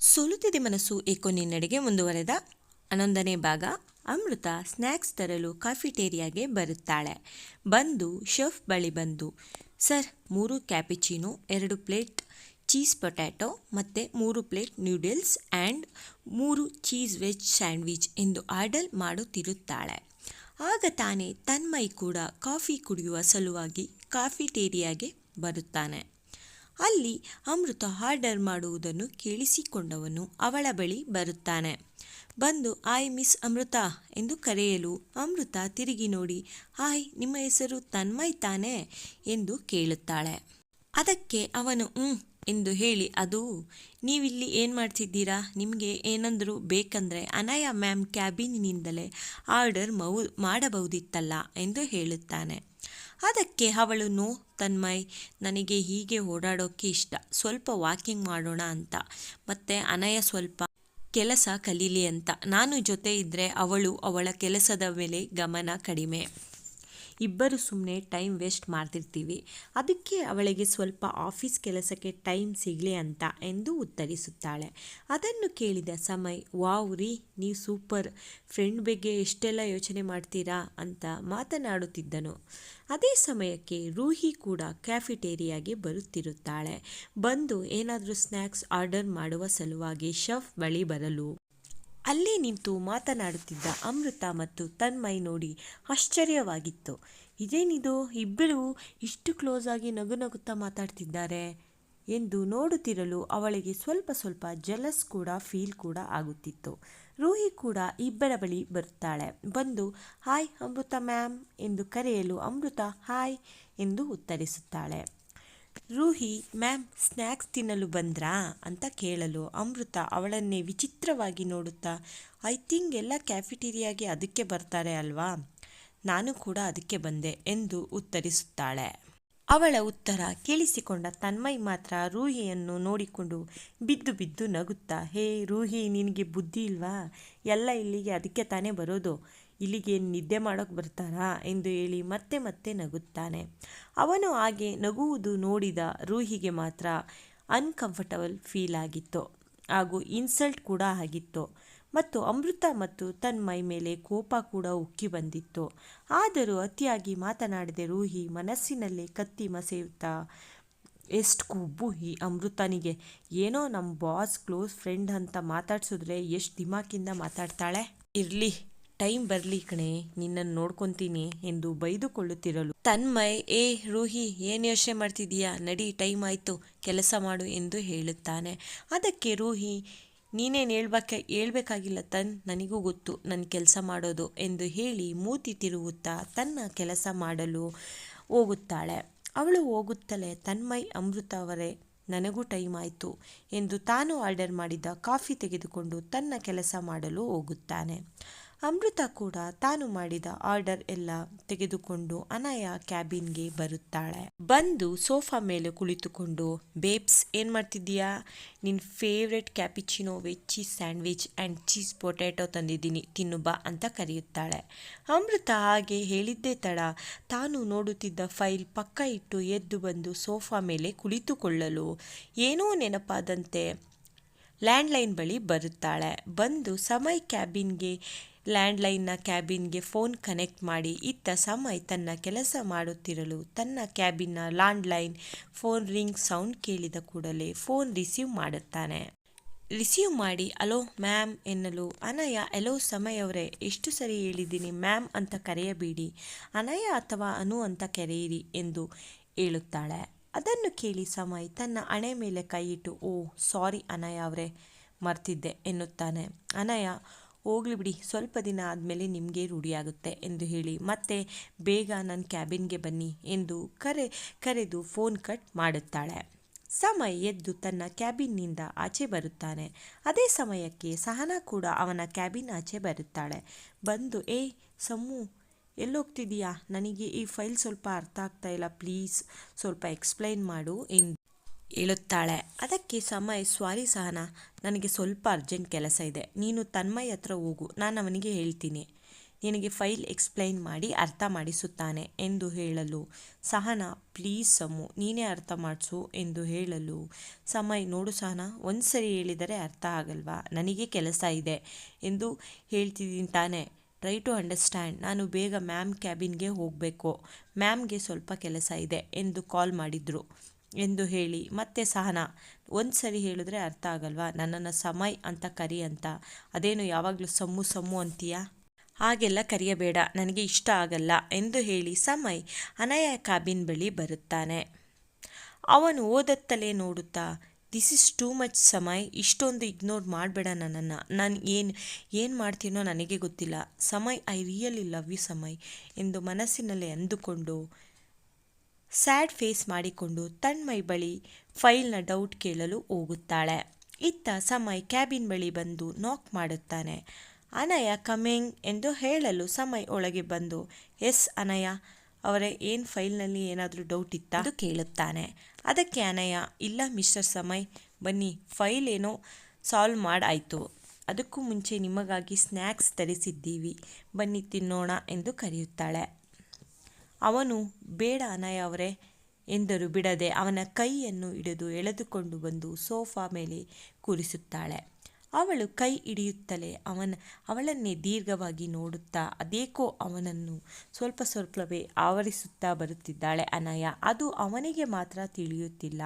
ಸೋಲುತ್ತಿದೆ ಮನಸ್ಸು ಏಕೋ ನಿನ್ನಡೆಗೆ ಮುಂದುವರೆದ. ಹನ್ನೊಂದನೇ ಭಾಗ, ಅಮೃತ ಸ್ನ್ಯಾಕ್ಸ್ ತರಲು ಕಾಫಿಟೇರಿಯಾಗೆ ಬರುತ್ತಾಳೆ. ಬಂದು, ಶೆಫ್ ಬಳಿ ಬಂದು, ಸರ್, ಮೂರು ಕ್ಯಾಪಿಚಿನೋ, ಎರಡು ಪ್ಲೇಟ್ ಚೀಸ್ ಪೊಟ್ಯಾಟೊ, ಮತ್ತು ಮೂರು ಪ್ಲೇಟ್ ನ್ಯೂಡಲ್ಸ್ ಆ್ಯಂಡ್ ಮೂರು ಚೀಸ್ ವೆಜ್ ಸ್ಯಾಂಡ್ವಿಚ್ ಎಂದು ಆರ್ಡರ್ ಮಾಡುತ್ತಿರುತ್ತಾಳೆ. ಆಗ ತಾನೇ ತನ್ಮಯ್ ಕೂಡ ಕಾಫಿ ಕುಡಿಯುವ ಸಲುವಾಗಿ ಕಾಫಿಟೇರಿಯಾಗೆ ಬರುತ್ತಾನೆ. ಅಲ್ಲಿ ಅಮೃತ ಆರ್ಡರ್ ಮಾಡುವುದನ್ನು ಕೇಳಿಸಿಕೊಂಡವನು ಅವಳ ಬಳಿ ಬರುತ್ತಾನೆ. ಬಂದು, ಆಯ್ ಮಿಸ್ ಅಮೃತ ಎಂದು ಕರೆಯಲು ಅಮೃತ ತಿರುಗಿ ನೋಡಿ ಹಾಯ್ ನಿಮ್ಮ ಹೆಸರು ತನ್ಮಯ್ ತಾನೆ? ಎಂದು ಕೇಳುತ್ತಾಳೆ. ಅದಕ್ಕೆ ಅವನು ಹ್ಞೂ ಎಂದು ಹೇಳಿ, ಅದು ನೀವಿಲ್ಲಿ ಏನು ಮಾಡ್ತಿದ್ದೀರಾ? ನಿಮಗೆ ಏನಂದರೂ ಬೇಕಂದರೆ ಅನಯ ಮ್ಯಾಮ್ ಕ್ಯಾಬಿನಿನಿಂದಲೇ ಆರ್ಡರ್ ಮೌ, ಮಾಡಬಹುದಿತ್ತಲ್ಲ? ಎಂದು ಹೇಳುತ್ತಾನೆ. ಅದಕ್ಕೆ ಅವಳು, ನೋ ತನ್ಮಯ್, ನನಗೆ ಹೀಗೆ ಓಡಾಡೋಕ್ಕೆ ಇಷ್ಟ. ಸ್ವಲ್ಪ ವಾಕಿಂಗ್ ಮಾಡೋಣ ಅಂತ. ಮತ್ತು ಅನಯ ಸ್ವಲ್ಪ ಕೆಲಸ ಕಲೀಲಿ ಅಂತ. ನಾನು ಜೊತೆ ಇದ್ದರೆ ಅವಳು ಅವಳ ಕೆಲಸದ ಮೇಲೆ ಗಮನ ಕಡಿಮೆ. ಇಬ್ಬರು ಸುಮ್ಮನೆ ಟೈಮ್ ವೇಸ್ಟ್ ಮಾಡ್ತಿರ್ತೀವಿ. ಅದಕ್ಕೆ ಅವಳಿಗೆ ಸ್ವಲ್ಪ ಆಫೀಸ್ ಕೆಲಸಕ್ಕೆ ಟೈಮ್ ಸಿಗಲಿ ಅಂತ ಎಂದು ಉತ್ತರಿಸುತ್ತಾಳೆ. ಅದನ್ನು ಕೇಳಿದ ಸಮಯ್, ವಾವ್ ರೀ, ನೀವು ಸೂಪರ್. ಫ್ರೆಂಡ್ ಬಗ್ಗೆ ಎಷ್ಟೆಲ್ಲ ಯೋಚನೆ ಮಾಡ್ತೀರಾ? ಅಂತ ಮಾತನಾಡುತ್ತಿದ್ದನು. ಅದೇ ಸಮಯಕ್ಕೆ ರೂಹಿ ಕೂಡ ಕ್ಯಾಫಿಟೇರಿಯಾಗೆ ಬರುತ್ತಿರುತ್ತಾಳೆ. ಬಂದು ಏನಾದರೂ ಸ್ನ್ಯಾಕ್ಸ್ ಆರ್ಡರ್ ಮಾಡುವ ಸಲುವಾಗಿ ಶಫ್ ಬಳಿ ಬರಲು ಅಲ್ಲೇ ನಿಂತು ಮಾತನಾಡುತ್ತಿದ್ದ ಅಮೃತ ಮತ್ತು ತನ್ಮಯ್ ನೋಡಿ ಆಶ್ಚರ್ಯವಾಗಿತ್ತು. ಇದೇನಿದು? ಇಬ್ಬರು ಇಷ್ಟು ಕ್ಲೋಸ್ ಆಗಿ ನಗು ನಗುತ್ತಾ ಮಾತಾಡ್ತಿದ್ದಾರೆ ಎಂದು ನೋಡುತ್ತಿರಲು ಅವಳಿಗೆ ಸ್ವಲ್ಪ ಸ್ವಲ್ಪ ಜಲಸ್ ಕೂಡ ಫೀಲ್ ಕೂಡ ಆಗುತ್ತಿತ್ತು. ರೂಹಿ ಕೂಡ ಇಬ್ಬರ ಬಳಿ ಬರುತ್ತಾಳೆ ಬಂದು ಹಾಯ್ ಅಮೃತ ಮ್ಯಾಮ್ ಎಂದು ಕರೆಯಲು ಅಮೃತ ಹಾಯ್ ಎಂದು ಉತ್ತರಿಸುತ್ತಾಳೆ. ರೂಹಿ, ಮ್ಯಾಮ್, ಸ್ನ್ಯಾಕ್ಸ್ ತಿನ್ನಲು ಬಂದ್ರಾ? ಅಂತ ಕೇಳಲು ಅಮೃತ ಅವಳನ್ನೇ ವಿಚಿತ್ರವಾಗಿ ನೋಡುತ್ತಾ, ಐ ಥಿಂಕ್ ಎಲ್ಲ ಕ್ಯಾಫಿಟೀರಿಯಾಗೆ ಅದಕ್ಕೆ ಬರ್ತಾರೆ ಅಲ್ವಾ? ನಾನು ಕೂಡ ಅದಕ್ಕೆ ಬಂದೆ, ಎಂದು ಉತ್ತರಿಸುತ್ತಾಳೆ. ಅವಳ ಉತ್ತರ ಕೇಳಿಸಿಕೊಂಡ ತನ್ಮಯ್ ಮಾತ್ರ ರೂಹಿಯನ್ನು ನೋಡಿಕೊಂಡು ಬಿದ್ದು ಬಿದ್ದು ನಗುತ್ತಾ, ಹೇ, ರೂಹಿ, ನಿನಗೆ ಬುದ್ಧಿ ಇಲ್ವಾ? ಎಲ್ಲ ಇಲ್ಲಿಗೆ ಅದಕ್ಕೆ ತಾನೇ ಬರೋದು. ಇಲ್ಲಿಗೆ ನಿದ್ದೆ ಮಾಡೋಕ್ಕೆ ಬರ್ತಾರಾ ಎಂದು ಹೇಳಿ ಮತ್ತೆ ಮತ್ತೆ ನಗುತ್ತಾನೆ. ಅವನು ಹಾಗೆ ನಗುವುದು ನೋಡಿದ ರೂಹಿಗೆ ಮಾತ್ರ ಅನ್ಕಂಫರ್ಟಬಲ್ ಫೀಲ್ ಆಗಿತ್ತು. ಹಾಗೂ ಇನ್ಸಲ್ಟ್ ಕೂಡ ಆಗಿತ್ತು. ಮತ್ತು ಅಮೃತ ಮತ್ತು ತನ್ಮೈ ಮೇಲೆ ಕೋಪ ಕೂಡ ಉಕ್ಕಿ ಬಂದಿತ್ತು. ಆದರೂ ಅತಿಯಾಗಿ ಮಾತನಾಡಿದ ರೂಹಿ ಮನಸ್ಸಿನಲ್ಲೇ ಕತ್ತಿ ಮಸೆಯುತ್ತಾ, ಎಷ್ಟು ಕೊಬ್ಬು ಈ ಅಮೃತನಿಗೆ. ಏನೋ ನಮ್ಮ ಬಾಸ್ ಕ್ಲೋಸ್ ಫ್ರೆಂಡ್ ಅಂತ ಮಾತಾಡ್ಸಿದ್ರೆ ಎಷ್ಟು ದಿಮಾಕಿಂದ ಮಾತಾಡ್ತಾಳೆ? ಇರಲಿ. ಟೈಮ್ ಬರ್ಲಿ ಕಣೆ ನಿನ್ನನ್ನು ನೋಡ್ಕೊಂತೀನಿ ಎಂದು ಬೈದುಕೊಳ್ಳುತ್ತಿರಲು. ತನ್ಮಯ್, ಏ ರೂಹಿ, ಏನು ಯೋಚನೆ ಮಾಡ್ತಿದೀಯಾ? ನಡಿ, ಟೈಮ್ ಆಯಿತು, ಕೆಲಸ ಮಾಡು ಎಂದು ಹೇಳುತ್ತಾನೆ. ಅದಕ್ಕೆ ರೂಹಿ, ನೀನೇನು ಹೇಳ್ಬೇಕ, ಹೇಳ್ಬೇಕಾಗಿಲ್ಲ ತನ್, ನನಗೂ ಗೊತ್ತು ನನ್ನ ಕೆಲಸ ಮಾಡೋದು ಎಂದು ಹೇಳಿ ಮೂತಿ ತಿರುಗುತ್ತಾ ತನ್ನ ಕೆಲಸ ಮಾಡಲು ಹೋಗುತ್ತಾಳೆ. ಅವಳು ಹೋಗುತ್ತಲೇ ತನ್ಮಯ್, ಅಮೃತ ಅವರೇ, ನನಗೂ ಟೈಮ್ ಆಯಿತು ಎಂದು ತಾನು ಆರ್ಡರ್ ಮಾಡಿದ ಕಾಫಿ ತೆಗೆದುಕೊಂಡು ತನ್ನ ಕೆಲಸ ಮಾಡಲು ಹೋಗುತ್ತಾನೆ. ಅಮೃತ ಕೂಡ ತಾನು ಮಾಡಿದ ಆರ್ಡರ್ ಎಲ್ಲ ತೆಗೆದುಕೊಂಡು ಅನಯ ಕ್ಯಾಬಿನ್ಗೆ ಬರುತ್ತಾಳೆ. ಬಂದು ಸೋಫಾ ಮೇಲೆ ಕುಳಿತುಕೊಂಡು, ಬೇಬ್ಸ್, ಏನು ಮಾಡ್ತಿದ್ದೀಯಾ? ನಿನ್ನ favourite cappuccino veg cheese sandwich and cheese potato ತಂದಿದ್ದೀನಿ, ತಿನ್ನು ಬಾ ಅಂತ ಕರೆಯುತ್ತಾಳೆ. ಅಮೃತ ಹಾಗೆ ಹೇಳಿದ್ದೇ ತಡ ತಾನು ನೋಡುತ್ತಿದ್ದ ಫೈಲ್ ಪಕ್ಕ ಇಟ್ಟು ಎದ್ದು ಬಂದು ಸೋಫಾ ಮೇಲೆ ಕುಳಿತುಕೊಳ್ಳಲು ಏನೋ ನೆನಪಾದಂತೆ ಲ್ಯಾಂಡ್ಲೈನ್ ಬಳಿ ಬರುತ್ತಾಳೆ. ಬಂದು ಸಮಯ್ ಕ್ಯಾಬಿನ್ಗೆ ಲ್ಯಾಂಡ್ಲೈನ್ನ ಕ್ಯಾಬಿನ್ಗೆ ಫೋನ್ ಕನೆಕ್ಟ್ ಮಾಡಿ ಇತ್ತ ಸಮಯ್ ತನ್ನ ಕೆಲಸ ಮಾಡುತ್ತಿರಲು ತನ್ನ ಕ್ಯಾಬಿನ್ನ ಲ್ಯಾಂಡ್ಲೈನ್ ಫೋನ್ ರಿಂಗ್ ಸೌಂಡ್ ಕೇಳಿದ ಕೂಡಲೇ ಫೋನ್ ರಿಸೀವ್ ಮಾಡುತ್ತಾನೆ. ರಿಸೀವ್ ಮಾಡಿ, ಅಲೋ, ಮ್ಯಾಮ್, ಎನ್ನಲು, ಅನಯ ಎಲೋ ಸಮಯ ಅವರೇ ಎಷ್ಟು ಸರಿ ಹೇಳಿದ್ದೀನಿ ಮ್ಯಾಮ್ ಅಂತ ಕರೆಯಬೇಡಿ, ಅನಯ ಅಥವಾ ಅನು ಅಂತ ಕರೆಯಿರಿ ಎಂದು ಹೇಳುತ್ತಾಳೆ. ಅದನ್ನು ಕೇಳಿ ಸಮಯ್ ತನ್ನ ಹಣೆ ಮೇಲೆ ಕೈಯಿಟ್ಟು ಓ ಸಾರಿ ಅನಯ ಅವರೇ, ಮರ್ತಿದ್ದೆ ಎನ್ನುತ್ತಾನೆ. ಅನಯ ಹೋಗ್ಲಿ ಬಿಡಿ, ಸ್ವಲ್ಪ ದಿನ ಆದಮೇಲೆ ನಿಮಗೆ ರೂಢಿಯಾಗುತ್ತೆ ಎಂದು ಹೇಳಿ, ಮತ್ತೆ ಬೇಗ ನನ್ನ ಕ್ಯಾಬಿನ್ಗೆ ಬನ್ನಿ ಎಂದು ಕರೆ, ಕರೆದು ಫೋನ್ ಕಟ್ ಮಾಡುತ್ತಾಳೆ. ಸಮಯ ಎದ್ದು ತನ್ನ ಕ್ಯಾಬಿನ್ನಿಂದ ಆಚೆ ಬರುತ್ತಾನೆ. ಅದೇ ಸಮಯಕ್ಕೆ ಸಹನಾ ಕೂಡ ಅವನ ಕ್ಯಾಬಿನ್ ಆಚೆ ಬರುತ್ತಾಳೆ. ಬಂದು, ಏ ಸಮ್ಮು ಎಲ್ಲೋಗ್ತಿದೀಯಾ? ನನಗೆ ಈ ಫೈಲ್ ಸ್ವಲ್ಪ ಅರ್ಥ ಆಗ್ತಾ ಇಲ್ಲ, ಪ್ಲೀಸ್. ಸ್ವಲ್ಪ ಎಕ್ಸ್ಪ್ಲೈನ್ ಮಾಡು, ಎಂದು ಹೇಳುತ್ತಾಳೆ ಅದಕ್ಕೆ ಸಮಯ, ಸ್ವಾರಿ ಸಹನ. ನನಗೆ ಸ್ವಲ್ಪ ಅರ್ಜೆಂಟ್ ಕೆಲಸ ಇದೆ. ನೀನು ತನ್ಮಯ್ ಹತ್ರ ಹೋಗು. ನಾನು ಅವನಿಗೆ ಹೇಳ್ತೀನಿ. ನಿನಗೆ ಫೈಲ್ ಎಕ್ಸ್ಪ್ಲೈನ್ ಮಾಡಿ ಅರ್ಥ ಮಾಡಿಸುತ್ತಾನೆ ಎಂದು ಹೇಳಲು. ಸಹನ, ಪ್ಲೀಸ್ ಸಮು. ನೀನೇ ಅರ್ಥ ಮಾಡಿಸು ಎಂದು ಹೇಳಲು. ಸಮಯ್, ನೋಡು ಸಹನಾ. ಒಂದ್ಸರಿ ಹೇಳಿದರೆ ಅರ್ಥ ಆಗಲ್ವಾ? ನನಗೆ ಕೆಲಸ ಇದೆ ಎಂದು ಹೇಳ್ತಿದ್ದೀನಿ ತಾನೆ. ಟ್ರೈ ಟು ಅಂಡರ್ಸ್ಟ್ಯಾಂಡ್ ನಾನು ಬೇಗ ಮ್ಯಾಮ್ ಕ್ಯಾಬಿನ್ಗೆ ಹೋಗಬೇಕು. ಮ್ಯಾಮ್ಗೆ ಸ್ವಲ್ಪ ಕೆಲಸ ಇದೆ ಎಂದು ಕಾಲ್ ಮಾಡಿದ್ರು. ಎಂದು ಹೇಳಿ, ಮತ್ತೆ ಸಹನ ಒಂದು ಸರಿ ಹೇಳಿದ್ರೆ ಅರ್ಥ ಆಗಲ್ವಾ? ನನ್ನನ್ನು ಸಮಯ್ ಅಂತ ಕರಿ ಅಂತ. ಅದೇನು ಯಾವಾಗಲೂ ಸಮ್ಮು ಸಮ್ಮು ಅಂತೀಯಾ? ಹಾಗೆಲ್ಲ ಕರೆಯಬೇಡ, ನನಗೆ ಇಷ್ಟ ಆಗಲ್ಲ ಎಂದು ಹೇಳಿ ಸಮಯ್ ಅನಯ ಕ್ಯಾಬಿನ್ ಬಳಿ ಬರುತ್ತಾನೆ. ಅವನು ಓದತ್ತಲೇ ನೋಡುತ್ತಾ this is too much Samay. ಇಷ್ಟೊಂದು ಇಗ್ನೋರ್ ಮಾಡಬೇಡ ನನ್ನನ್ನು. ನಾನು ಏನು ಏನು ಮಾಡ್ತೀನೋ ನನಗೆ ಗೊತ್ತಿಲ್ಲ. Samay I really love you Samay ಎಂದು ಮನಸ್ಸಿನಲ್ಲಿ ಅಂದುಕೊಂಡು ಸ್ಯಾಡ್ ಫೇಸ್ ಮಾಡಿಕೊಂಡು ತನ್ಮೈ ಬಳಿ ಫೈಲ್ನ ಡೌಟ್ ಕೇಳಲು ಹೋಗುತ್ತಾಳೆ. ಇತ್ತ ಸಮಯ್ ಕ್ಯಾಬಿನ್ ಬಳಿ ಬಂದು ನಾಕ್ ಮಾಡುತ್ತಾನೆ. ಅನಯ ಕಮಿಂಗ್ ಎಂದು ಹೇಳಲು ಸಮಯ್ ಒಳಗೆ ಬಂದು, ಎಸ್ ಅನಯ, ಅವರೇ ಏನು ಫೈಲ್ನಲ್ಲಿ ಏನಾದರೂ ಡೌಟ್ ಇತ್ತಾ? ಅದು ಕೇಳುತ್ತಾನೆ. ಅದಕ್ಕೆ ಅನಯ, ಇಲ್ಲ ಮಿಸ್ಟರ್ ಸಮಯ್, ಬನ್ನಿ ಫೈಲ್ ಏನೋ ಸಾಲ್ವ್ ಮಾಡಾಯಿತು. ಅದಕ್ಕೂ ಮುಂಚೆ ನಿಮಗಾಗಿ ಸ್ನ್ಯಾಕ್ಸ್ ತರಿಸಿದ್ದೀವಿ. ಬನ್ನಿ ತಿನ್ನೋಣ ಎಂದು ಕರೆಯುತ್ತಾಳೆ. ಅವನು, ಬೇಡ ಅನಯ ಅವರೇ ಎಂದರು. ಬಿಡದೆ ಅವನ ಕೈಯನ್ನು ಹಿಡಿದು ಎಳೆದುಕೊಂಡು ಬಂದು ಸೋಫಾ ಮೇಲೆ ಕೂರಿಸುತ್ತಾಳೆ. ಅವಳು ಕೈ ಹಿಡಿಯುತ್ತಲೇ ಅವನ, ಅವಳನ್ನೇ ದೀರ್ಘವಾಗಿ ನೋಡುತ್ತಾ, ಅದೇಕೋ ಅವನನ್ನು ಸ್ವಲ್ಪ ಸ್ವಲ್ಪವೇ ಆವರಿಸುತ್ತಾ ಬರುತ್ತಿದ್ದಾಳೆ ಅನಯ. ಅದು ಅವನಿಗೆ ಮಾತ್ರ ತಿಳಿಯುತ್ತಿಲ್ಲ.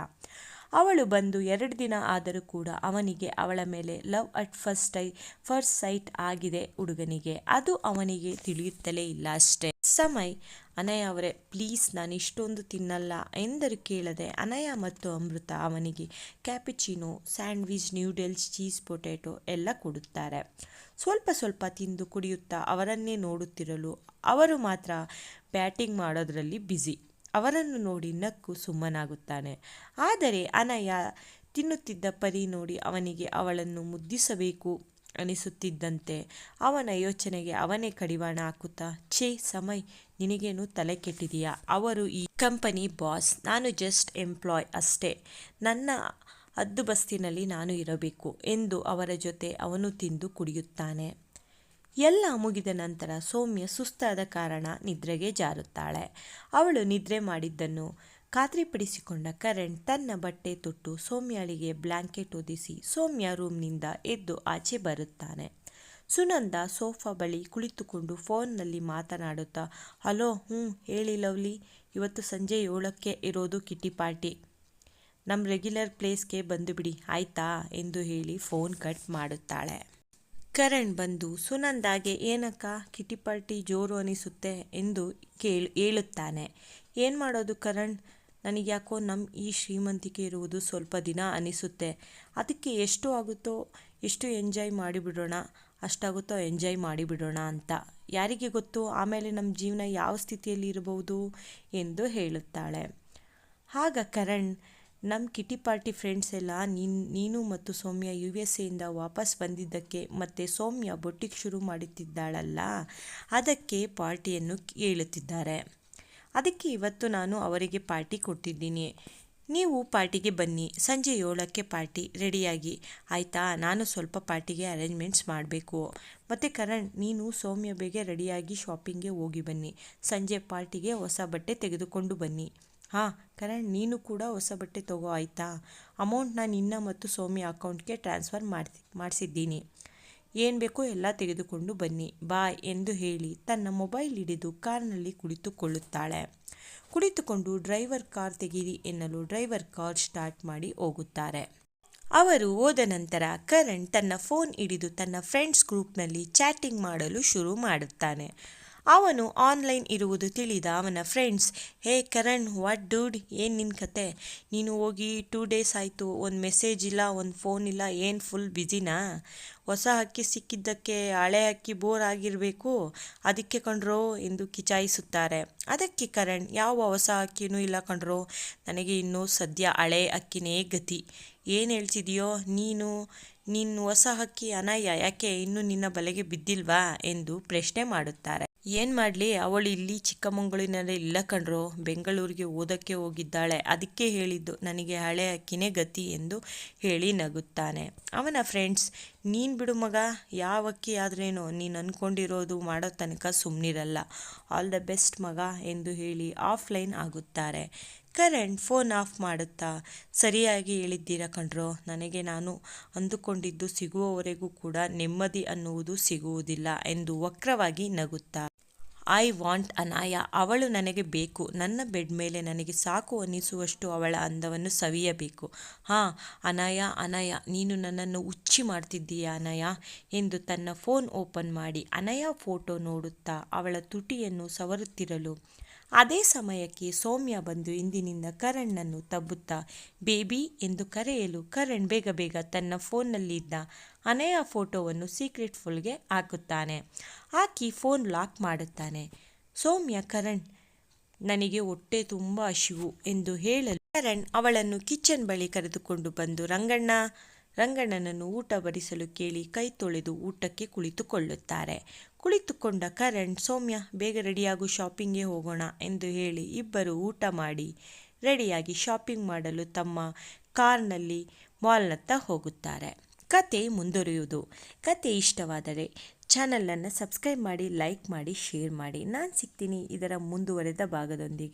ಅವಳು ಬಂದು ಎರಡು ದಿನ ಆದರೂ ಕೂಡ ಅವನಿಗೆ ಅವಳ ಮೇಲೆ love at first tie first sight ಆಗಿದೆ ಹುಡುಗನಿಗೆ. ಅದು ಅವನಿಗೆ ತಿಳಿಯುತ್ತಲೇ ಇಲ್ಲ ಅಷ್ಟೇ. ಸಮಯ್ ಅನಯ ಅವರೇ, ಪ್ಲೀಸ್ ನಾನು ಇಷ್ಟೊಂದು ತಿನ್ನಲ್ಲ ಎಂದರು ಕೇಳದೆ ಅನಯ ಮತ್ತು ಅಮೃತ ಅವನಿಗೆ cappuccino, sandwich noodles cheese, potato ಎಲ್ಲ ಕೊಡುತ್ತಾರೆ. ಸ್ವಲ್ಪ ಸ್ವಲ್ಪ ತಿಂದು ಕುಡಿಯುತ್ತಾ ಅವರನ್ನೇ ನೋಡುತ್ತಿರಲು ಅವರು ಮಾತ್ರ ಬ್ಯಾಟಿಂಗ್ ಮಾಡೋದರಲ್ಲಿ ಬ್ಯುಸಿ. ಅವರನ್ನು ನೋಡಿ ನಕ್ಕು ಸುಮ್ಮನಾಗುತ್ತಾನೆ. ಆದರೆ ಅನಯ ತಿನ್ನುತ್ತಿದ್ದ ಪರಿ ನೋಡಿ ಅವನಿಗೆ ಅವಳನ್ನು ಮುದ್ದಿಸಬೇಕು. ಅನಿಸುತ್ತಿದ್ದಂತೆ ಅವನ ಯೋಚನೆಗೆ ಅವನೇ ಕಡಿವಾಣ ಹಾಕುತ್ತಾ, ಛೇ ಸಮಯ್, ನಿನಗೇನು ತಲೆ ಕೆಟ್ಟಿದೆಯಾ? ಅವರು ಈ ಕಂಪನಿ ಬಾಸ್ ನಾನು ಜಸ್ಟ್ ಎಂಪ್ಲಾಯ್ ಅಷ್ಟೇ. ನನ್ನ ಹದ್ದುಬಸ್ತಿನಲ್ಲಿ ನಾನು ಇರಬೇಕು ಎಂದು ಅವರ ಜೊತೆ ಅವನು ತಿಂದು ಕುಡಿಯುತ್ತಾನೆ. ಎಲ್ಲ ಮುಗಿದ ನಂತರ ಸೌಮ್ಯ ಸುಸ್ತಾದ ಕಾರಣ ನಿದ್ರೆಗೆ ಜಾರುತ್ತಾಳೆ. ಅವಳು ನಿದ್ರೆ ಮಾಡಿದ್ದನ್ನು ಖಾತ್ರಿಪಡಿಸಿಕೊಂಡ ಕರಣ್ ತನ್ನ ಬಟ್ಟೆ ತೊಟ್ಟು ಸೌಮ್ಯಳಿಗೆ ಬ್ಲ್ಯಾಂಕೆಟ್ ಒದಿಸಿ ಸೌಮ್ಯ ರೂಮ್ನಿಂದ ಎದ್ದು ಆಚೆ ಬರುತ್ತಾನೆ. ಸುನಂದ ಸೋಫಾ ಬಳಿ ಕುಳಿತುಕೊಂಡು ಫೋನ್ನಲ್ಲಿ ಮಾತನಾಡುತ್ತಾ, ಹಲೋ ಹ್ಞೂ ಹೇಳಿ ಲವ್ಲಿ, ಇವತ್ತು ಸಂಜೆ ಏಳಕ್ಕೆ ಇರೋದು ಕಿಟ್ಟಿ ಪಾರ್ಟಿ. ನಮ್ಮ ರೆಗ್ಯುಲರ್ ಪ್ಲೇಸ್ಗೆ ಬಂದು ಬಿಡಿ, ಆಯ್ತಾ? ಎಂದು ಹೇಳಿ ಫೋನ್ ಕಟ್ ಮಾಡುತ್ತಾಳೆ. ಕರಣ್ ಬಂದು, ಸುನಂದಾಗೆ ಏನಕ್ಕ, ಕಿಟಿ ಪಾರ್ಟಿ ಜೋರು ಅನಿಸುತ್ತೆ? ಎಂದು ಕೇಳು, ಹೇಳುತ್ತಾನೆ. ಏನು ಮಾಡೋದು ಕರಣ್ ನನಗ್ಯಾಕೋ ನಮ್ಮ ಈ ಶ್ರೀಮಂತಿಕೆ ಇರುವುದು ಸ್ವಲ್ಪ ದಿನ ಅನಿಸುತ್ತೆ. ಅದಕ್ಕೆ ಎಷ್ಟು ಆಗುತ್ತೋ, ಎಷ್ಟು ಎಂಜಾಯ್ ಮಾಡಿಬಿಡೋಣ, ಅಷ್ಟಾಗುತ್ತೋ ಎಂಜಾಯ್ ಮಾಡಿಬಿಡೋಣ ಅಂತ. ಯಾರಿಗೆ ಗೊತ್ತು? ಆಮೇಲೆ ನಮ್ಮ ಜೀವನ ಯಾವ ಸ್ಥಿತಿಯಲ್ಲಿ ಇರಬಹುದು ಎಂದು ಹೇಳುತ್ತಾಳೆ. ಆಗ ಕರಣ್ ನಮ್ಮ ಕಿಟಿ ಪಾರ್ಟಿ ಫ್ರೆಂಡ್ಸ್ ಎಲ್ಲ ನೀನು ನೀನು ಮತ್ತು ಸೌಮ್ಯ ಯು ಎಸ್ ಎಯಿಂದ ವಾಪಸ್ ಬಂದಿದ್ದಕ್ಕೆ ಮತ್ತು ಸೌಮ್ಯ ಬೊಟ್ಟಿಗೆ ಶುರು ಮಾಡುತ್ತಿದ್ದಾಳಲ್ಲ, ಅದಕ್ಕೆ ಪಾರ್ಟಿಯನ್ನು ಕೇಳುತ್ತಿದ್ದಾರೆ. ಅದಕ್ಕೆ ಇವತ್ತು ನಾನು ಅವರಿಗೆ ಪಾರ್ಟಿ ಕೊಟ್ಟಿದ್ದೀನಿ ನೀವು ಪಾರ್ಟಿಗೆ ಬನ್ನಿ. ಸಂಜೆ ಏಳಕ್ಕೆ ಪಾರ್ಟಿ ರೆಡಿಯಾಗಿ. ಆಯಿತಾ? ನಾನು ಸ್ವಲ್ಪ ಪಾರ್ಟಿಗೆ ಅರೇಂಜ್ಮೆಂಟ್ಸ್ ಮಾಡಬೇಕು. ಮತ್ತು ಕರಣ್, ನೀನು ಸೌಮ್ಯ ಬೇಗ ರೆಡಿಯಾಗಿ ಶಾಪಿಂಗ್ಗೆ ಹೋಗಿ ಬನ್ನಿ. ಸಂಜೆ ಪಾರ್ಟಿಗೆ ಹೊಸ ಬಟ್ಟೆ ತೆಗೆದುಕೊಂಡು ಬನ್ನಿ. ಹಾಂ, ಕರಣ್, ನೀನು ಕೂಡ ಹೊಸ ಬಟ್ಟೆ ತಗೋ, ಆಯಿತಾ? ನಾನು ನಿನ್ನ ಮತ್ತು ಸೌಮ್ಯ ಅಕೌಂಟ್ಗೆ ಟ್ರಾನ್ಸ್ಫರ್ ಮಾಡಿ ಮಾಡಿಸಿದ್ದೀನಿ. ಏನು ಬೇಕೋ ಎಲ್ಲ ತೆಗೆದುಕೊಂಡು ಬನ್ನಿ. ಬಾಯ್ ಎಂದು ಹೇಳಿ ತನ್ನ ಮೊಬೈಲ್ ಹಿಡಿದು ಕಾರ್ನಲ್ಲಿ ಕುಳಿತುಕೊಳ್ಳುತ್ತಾಳೆ. ಕುಳಿತುಕೊಂಡು ಡ್ರೈವರ್ ಕಾರ್ ತೆಗೀರಿ ಎನ್ನಲು ಡ್ರೈವರ್ ಕಾರ್ ಸ್ಟಾರ್ಟ್ ಮಾಡಿ ಹೋಗುತ್ತಾರೆ. ಅವರು ಹೋದ ನಂತರ ಕರಣ್ ತನ್ನ ಫೋನ್ ಹಿಡಿದು ತನ್ನ ಫ್ರೆಂಡ್ಸ್ ಗ್ರೂಪ್ನಲ್ಲಿ ಚಾಟಿಂಗ್ ಮಾಡಲು ಶುರು ಮಾಡುತ್ತಾನೆ. ಅವನು ಆನ್ಲೈನ್ ಇರುವುದು ತಿಳಿದ ಅವನ friends, hey Karan, what dude? ಏನು ನಿನ್ನ ಕತೆ? ನೀನು ಹೋಗಿ ಟೂ ಡೇಸ್ ಆಯಿತು, ಒಂದು ಮೆಸೇಜ್ ಇಲ್ಲ, ಒಂದು ಫೋನ್ ಇಲ್ಲ, ಏನು ಫುಲ್ ಬ್ಯುಸಿನಾ ಹೊಸ ಹಕ್ಕಿ ಸಿಕ್ಕಿದ್ದಕ್ಕೆ ಹಳೆ ಹಕ್ಕಿ ಬೋರ್ ಆಗಿರಬೇಕು, ಅದಕ್ಕೆ ಕಂಡ್ರೋ? ಎಂದು ಕಿಚಾಯಿಸುತ್ತಾರೆ. ಅದಕ್ಕೆ ಕರಣ್, ಯಾವ ಹೊಸ ಹಕ್ಕಿನೂ ಇಲ್ಲ ಕಂಡ್ರೋ? ನನಗೆ ಇನ್ನೂ ಸದ್ಯ ಹಳೆ ಅಕ್ಕಿನೇ ಗತಿ. ಏನು ಹೇಳ್ತಿದೆಯೋ? ನೀನು ನಿನ್ನ ಹೊಸ ಹಕ್ಕಿ ಅನಯ್ಯ, ಯಾಕೆ ಇನ್ನೂ ನಿನ್ನ ಬಲೆಗೆ ಬಿದ್ದಿಲ್ವಾ? ಎಂದು ಪ್ರಶ್ನೆ ಮಾಡುತ್ತಾರೆ. ಏನು ಮಾಡಲಿ? ಅವಳು ಇಲ್ಲಿ ಚಿಕ್ಕಮಗಳೂರಿನಲ್ಲಿ ಇಲ್ಲ ಕಣ್ರೋ. ಬೆಂಗಳೂರಿಗೆ ಓದೋಕ್ಕೆ ಹೋಗಿದ್ದಾಳೆ. ಅದಕ್ಕೆ ಹೇಳಿದ್ದು, ನನಗೆ ಹಳೆ ಅಕ್ಕಿನೇ ಗತಿ ಎಂದು ಹೇಳಿ ನಗುತ್ತಾನೆ. ಅವನ ಫ್ರೆಂಡ್ಸ್ ನೀನು ಬಿಡು ಮಗ, ಯಾವ ಅಕ್ಕಿ ಆದ್ರೇನು? ನೀನು ಅಂದ್ಕೊಂಡಿರೋದು ಮಾಡೋ ತನಕ ಸುಮ್ಮನಿರಲ್ಲ ಆಲ್ ದ ಬೆಸ್ಟ್ ಮಗ ಎಂದು ಹೇಳಿ ಆಫ್ಲೈನ್ ಆಗುತ್ತಾರೆ. ಕರೆಂಟ್ ಫೋನ್ ಆಫ್ ಮಾಡುತ್ತಾ, ಸರಿಯಾಗಿ ಹೇಳಿದ್ದೀರಾ ಕಣ್ರೋ? ನನಗೆ ನಾನು ಅಂದುಕೊಂಡಿದ್ದು ಸಿಗುವವರೆಗೂ ಕೂಡ ನೆಮ್ಮದಿ ಅನ್ನುವುದು ಸಿಗುವುದಿಲ್ಲ ಎಂದು ವಕ್ರವಾಗಿ ನಗುತ್ತಾ ಐ ವಾಂಟ್ ಅನಾಯ. ಅವಳು ನನಗೆ ಬೇಕು. ನನ್ನ ಬೆಡ್ ಮೇಲೆ ನನಗೆ ಸಾಕು ಅನಿಸುವಷ್ಟು ಅವಳ ಅಂದವನ್ನು ಸವಿಯಬೇಕು. ಹಾಂ, ಅನಾಯ, ಅನಯ, ನೀನು ನನ್ನನ್ನು ಉಚ್ಚಿ ಮಾಡ್ತಿದ್ದೀಯ ಅನಯ ಎಂದು ತನ್ನ ಫೋನ್ ಓಪನ್ ಮಾಡಿ ಅನಯ ಫೋಟೋ ನೋಡುತ್ತಾ ಅವಳ ತುಟಿಯನ್ನು ಸವರುತ್ತಿರಲು ಅದೇ ಸಮಯಕ್ಕೆ ಸೌಮ್ಯ ಬಂದು ಇಂದಿನಿಂದ ಕರಣ್ನನ್ನು ತಬ್ಬುತ್ತಾ, ಬೇಬಿ ಎಂದು ಕರೆಯಲು ಕರಣ್ ಬೇಗ ಬೇಗ ತನ್ನ ಫೋನ್ನಲ್ಲಿದ್ದ ಅನೆಯ ಫೋಟೋವನ್ನು ಸೀಕ್ರೆಟ್ ಫುಲ್ಗೆ ಹಾಕುತ್ತಾನೆ. ಹಾಕಿ ಫೋನ್ ಲಾಕ್ ಮಾಡುತ್ತಾನೆ. ಸೌಮ್ಯ, ಕರಣ್, ನನಗೆ ಹೊಟ್ಟೆ ತುಂಬ ಹಸಿವು ಎಂದು ಹೇಳಲು ಕರಣ್ ಅವಳನ್ನು ಕಿಚನ್ ಬಳಿ ಕರೆದುಕೊಂಡು ಬಂದು, ರಂಗಣ್ಣ ರಂಗಣ್ಣನನ್ನು ಊಟ ಬಡಿಸಲು ಕೇಳಿ ಕೈ ತೊಳೆದು ಊಟಕ್ಕೆ ಕುಳಿತುಕೊಳ್ಳುತ್ತಾರೆ. ಕುಳಿತುಕೊಂಡ ಕರಣ್, ಸೌಮ್ಯ, ಬೇಗ ರೆಡಿಯಾಗು ಶಾಪಿಂಗ್ಗೆ ಹೋಗೋಣ ಎಂದು ಹೇಳಿ ಇಬ್ಬರು ಊಟ ಮಾಡಿ ರೆಡಿಯಾಗಿ ಶಾಪಿಂಗ್ ಮಾಡಲು ತಮ್ಮ ಕಾರ್ನಲ್ಲಿ ಮಾಲ್ನತ್ತ ಹೋಗುತ್ತಾರೆ. ಕತೆ ಮುಂದುವರಿಯುವುದು. ಕತೆ ಇಷ್ಟವಾದರೆ ಚಾನಲನ್ನು ಸಬ್ಸ್ಕ್ರೈಬ್ ಮಾಡಿ, ಲೈಕ್ ಮಾಡಿ, ಶೇರ್ ಮಾಡಿ. ನಾನು ಸಿಗ್ತೀನಿ. ಇದರ ಮುಂದುವರೆದ ಭಾಗದೊಂದಿಗೆ.